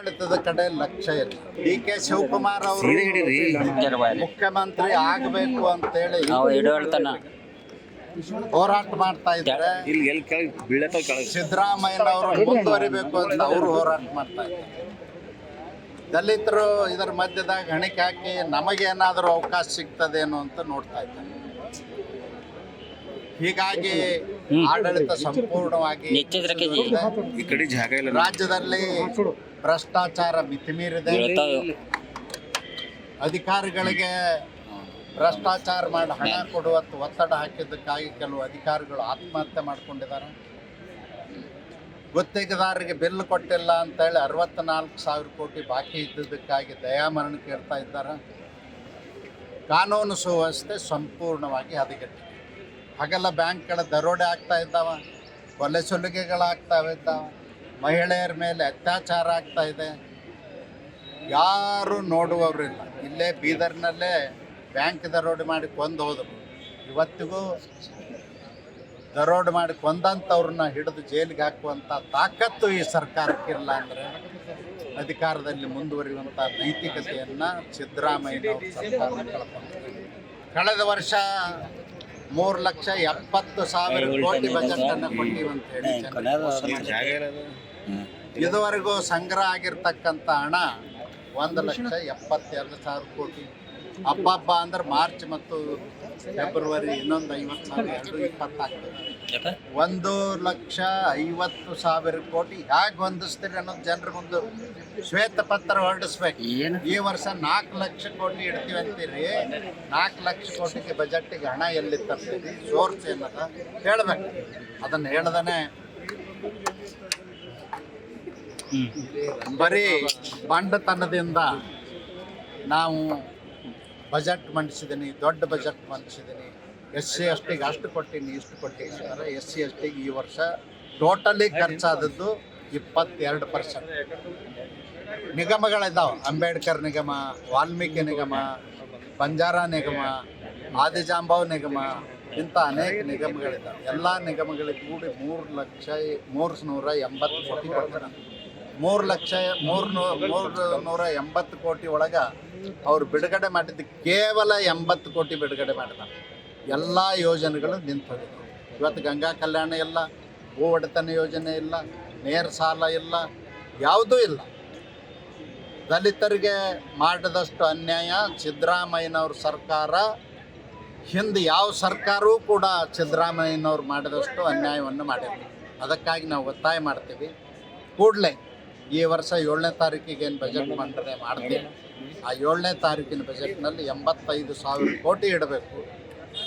ಆಡಳಿತದ ಕಡೆ ಲಕ್ಷ್ಯ ಇಲ್ಲ. ಡಿ ಕೆ ಶಿವಕುಮಾರ್ ಅವರು ಮುಖ್ಯಮಂತ್ರಿ ಆಗಬೇಕು ಅಂತೇಳಿ ನಾವು ಇಡೋಳ್ತನ ಹೋರಾಟ ಮಾಡ್ತಾ ಇದ್ದಾರೆ ಸಿದ್ದರಾಮಯ್ಯನವರು ಮುಂದುವರಿಬೇಕು ಅಂತ ಅವರು ಹೋರಾಟ ಮಾಡ್ತಾ ಇದ್ದಾರೆ. ದಲಿತರು ಇದರ ಮಧ್ಯದಾಗ ಹಣಿಕೆ ಹಾಕಿ ನಮಗೇನಾದರೂ ಅವಕಾಶ ಸಿಗ್ತದೇನೋ ಅಂತ ನೋಡ್ತಾ ಇದ್ದಾರೆ. ಹೀಗಾಗಿ ಆಡಳಿತ ಸಂಪೂರ್ಣವಾಗಿ ಈ ಕಡೆ ಜಾಗ ಇಲ್ಲ. ರಾಜ್ಯದಲ್ಲಿ ಭ್ರಷ್ಟಾಚಾರ ಮಿತಿಮೀರಿದೆ. ಅಧಿಕಾರಿಗಳಿಗೆ ಭ್ರಷ್ಟಾಚಾರ ಮಾಡಿ ಹಣ ಕೊಡುವ ಒತ್ತಡ ಹಾಕಿದ್ದಕ್ಕಾಗಿ ಕೆಲವು ಅಧಿಕಾರಿಗಳು ಆತ್ಮಹತ್ಯೆ ಮಾಡ್ಕೊಂಡಿದ್ದಾರೆ. ಗುತ್ತಿಗೆದಾರರಿಗೆ ಬಿಲ್ ಕೊಟ್ಟಿಲ್ಲ ಅಂತೇಳಿ ಅರವತ್ತ್ನಾಲ್ಕು ಸಾವಿರ ಕೋಟಿ ಬಾಕಿ ಇದ್ದಿದ್ದಕ್ಕಾಗಿ ದಯಾಮರಣ ಕೇಳ್ತಾ ಇದ್ದಾರೆ. ಕಾನೂನು ಸುವ್ಯವಸ್ಥೆ ಸಂಪೂರ್ಣವಾಗಿ ಹದಗೆಟ್ಟಿದೆ. ಹಗಲ ಬ್ಯಾಂಕ್ಗಳ ದರೋಡೆ ಆಗ್ತಾ ಇದ್ದಾವ, ಕೊಲೆ ಸುಲಿಗೆಗಳಾಗ್ತಾವೆ ಇದ್ದಾವ, ಮಹಿಳೆಯರ ಮೇಲೆ ಅತ್ಯಾಚಾರ ಆಗ್ತಾ ಇದೆ. ಯಾರು ನೋಡುವವರಿಲ್ಲ ಇಲ್ಲೇ. ಬೀದರ್ನಲ್ಲೇ ಬ್ಯಾಂಕ್ ದರೋಡೆ ಮಾಡಿ ಕೊಂದು ಹೋದರು. ಇವತ್ತಿಗೂ ದರೋಡೆ ಮಾಡಿ ಕೊಂದಂಥವ್ರನ್ನ ಹಿಡಿದು ಜೈಲಿಗೆ ಹಾಕುವಂಥ ತಾಕತ್ತು ಈ ಸರ್ಕಾರಕ್ಕಿಲ್ಲ ಅಂದರೆ ಅಧಿಕಾರದಲ್ಲಿ ಮುಂದುವರಿಯುವಂಥ ನೈತಿಕತೆಯನ್ನು ಸಿದ್ದರಾಮಯ್ಯ ಕಳೆದ ವರ್ಷ ಮೂರು ಲಕ್ಷ ಎಪ್ಪತ್ತು ಸಾವಿರ ಕೋಟಿ ಬಜೆಟನ್ನು ಅನ್ನ ಅಂತ ಹೇಳಿ ಜನರಿಗೆ ಇಲ್ಲಿ ಜಾಗ ಇಲ್ಲ ಅದು. ಇದುವರೆಗೂ ಸಂಗ್ರಹ ಆಗಿರ್ತಕ್ಕಂಥ ಹಣ ಒಂದು ಲಕ್ಷ ಎಪ್ಪತ್ತೆರಡು ಸಾವಿರ ಕೋಟಿ. ಹಬ್ಬ ಹಬ್ಬ ಅಂದ್ರೆ ಮಾರ್ಚ್ ಮತ್ತು ಫೆಬ್ರವರಿ ಇನ್ನೊಂದು ಐವತ್ತು ಸಾವಿರ ಎರಡು ಇಪ್ಪತ್ತಾಗ್ತದೆ ಒಂದು ಲಕ್ಷ ಐವತ್ತು ಸಾವಿರ ಕೋಟಿ ಹೇಗೆ ಹೊಂದಿಸ್ತೀರಿ ಅನ್ನೋದು ಜನರ ಮುಂದೆ ಶ್ವೇತಪತ್ರ ಹೊರಡಿಸ್ಬೇಕು. ಏನು? ಈ ವರ್ಷ ನಾಲ್ಕು ಲಕ್ಷ ಕೋಟಿ ಇಡ್ತೀವಿ ಅಂತೀರಿ. ನಾಲ್ಕು ಲಕ್ಷ ಕೋಟಿಗೆ ಬಜೆಟ್ಗೆ ಹಣ ಎಲ್ಲಿ ತರ್ತೀರಿ? ಸೋರ್ಸ್ ಏನದ? ಹೇಳ್ಬೇಕು. ಅದನ್ನು ಹೇಳದನೆ. ಬರೀ ಬಂಡತನದಿಂದ ನಾವು ಬಜೆಟ್ ಮಂಡಿಸಿದ್ದೀನಿ ದೊಡ್ಡ ಬಜೆಟ್ ಮಂಡಿಸಿದ್ದೀನಿ ಎಸ್ ಸಿ ಎಸ್ ಟಿಗೆ ಅಷ್ಟು ಕೊಟ್ಟಿನಿ, ಇಷ್ಟು ಕೊಟ್ಟಿನಿ ಅಂದರೆ ಎಸ್ ಸಿ ಎಸ್ ಟಿಗೆ ಈ ವರ್ಷ ಟೋಟಲಿ ಖರ್ಚಾದದ್ದು ಇಪ್ಪತ್ತೆರಡು ಪರ್ಸೆಂಟ್ ನಿಗಮಗಳಿದ್ದಾವೆ ಅಂಬೇಡ್ಕರ್ ನಿಗಮ, ವಾಲ್ಮೀಕಿ ನಿಗಮ, ಬಂಜಾರ ನಿಗಮ, ಆದಿಜಾಂಬಾವ್ ನಿಗಮ, ಇಂಥ ಅನೇಕ ನಿಗಮಗಳಿದ್ದಾವೆ ಎಲ್ಲ ನಿಗಮಗಳಿಗೆ ಕೂಡಿ ಮೂರು ಲಕ್ಷ, ಮೂರು ನೂರ ಎಂಬತ್ತು ಕೋಟಿ ಕೊಡ್ತಾರೆ. ಮೂರು ಲಕ್ಷ, ಮೂರು ನೂ- ಮೂರು ನೂರ ಎಂಬತ್ತು ಕೋಟಿ ಒಳಗೆ ಅವ್ರು ಬಿಡುಗಡೆ ಮಾಡಿದ್ದು ಕೇವಲ ಎಂಬತ್ತು ಕೋಟಿ ಬಿಡುಗಡೆ ಮಾಡಿದ್ದಾರೆ. ಎಲ್ಲ ಯೋಜನೆಗಳು ನಿಂತವೆ. ಇವತ್ತು ಗಂಗಾ ಕಲ್ಯಾಣ ಇಲ್ಲ ಭೂ ಒಡೆತನ ಯೋಜನೆ ಇಲ್ಲ, ನೇರ ಸಾಲ ಇಲ್ಲ, ಯಾವುದೂ ಇಲ್ಲ. ದಲಿತರಿಗೆ ಮಾಡಿದಷ್ಟು ಅನ್ಯಾಯ ಸಿದ್ದರಾಮಯ್ಯನವ್ರ ಸರ್ಕಾರ. ಹಿಂದೆ ಯಾವ ಸರ್ಕಾರವೂ ಕೂಡ ಸಿದ್ದರಾಮಯ್ಯನವ್ರು ಮಾಡಿದಷ್ಟು ಅನ್ಯಾಯವನ್ನು ಮಾಡಿಲ್ಲ. ಅದಕ್ಕಾಗಿ ನಾವು ಒತ್ತಾಯ ಮಾಡ್ತೀವಿ. ಕೂಡಲೇ ಈ ವರ್ಷ ಏಳನೇ ತಾರೀಕಿಗೆ ಏನು ಬಜೆಟ್ ಮಂಡನೆ ಮಾಡ್ತೀವಿ. ಆ ಏಳನೇ ತಾರೀಕಿನ ಬಜೆಟ್ನಲ್ಲಿ ಎಂಬತ್ತೈದು ಸಾವಿರ ಕೋಟಿ ಇಡಬೇಕು.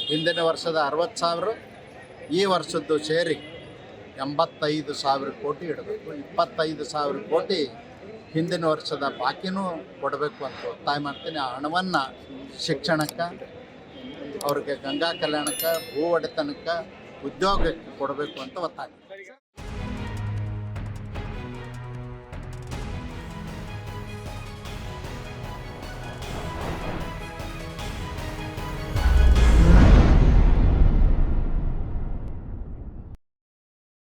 ಹಿಂದಿನ ವರ್ಷದ ಅರವತ್ತು ಸಾವಿರ, ಈ ವರ್ಷದ್ದು ಸೇರಿ ಎಂಬತ್ತೈದು ಸಾವಿರ ಕೋಟಿ ಇಡಬೇಕು. ಇಪ್ಪತ್ತೈದು ಸಾವಿರ ಕೋಟಿ ಹಿಂದಿನ ವರ್ಷದ ಬಾಕಿನೂ ಕೊಡಬೇಕು ಅಂತ ಒತ್ತಾಯ ಮಾಡ್ತೀನಿ. ಆ ಹಣವನ್ನು ಶಿಕ್ಷಣಕ್ಕೆ, ಅವ್ರಿಗೆ ಗಂಗಾ ಕಲ್ಯಾಣಕ್ಕೆ, ಭೂ ಒಡೆತನಕ್ಕೆ, ಉದ್ಯೋಗಕ್ಕೆ ಕೊಡಬೇಕು ಅಂತ ಒತ್ತಾಯ